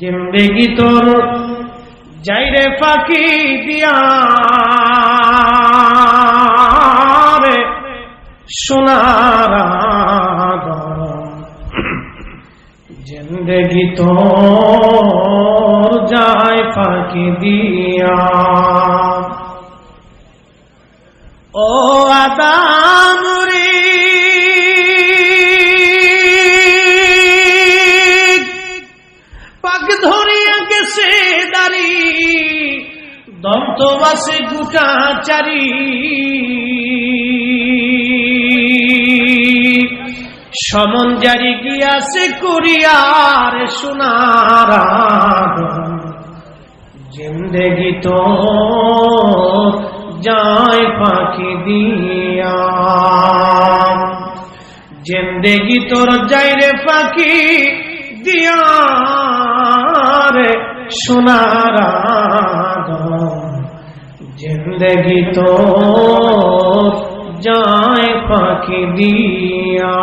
জিন্দেগি তোর যাইরে ফাঁকি দিয়া রে সোনার। জিন্দেগি তোর যায় ফাঁকি দিয়া ও আদামুরি দন্ত বাসে গুটা চারি। সমন জারি গিয়াছে কুরিয়ার সোনার। জিন্দেগি তো যায় পাখি দিয়া। জিন্দেগি তোর যাই রে পাখি দিয়া। সোনার জিন্দগি তো যায় পাখি দিয়া।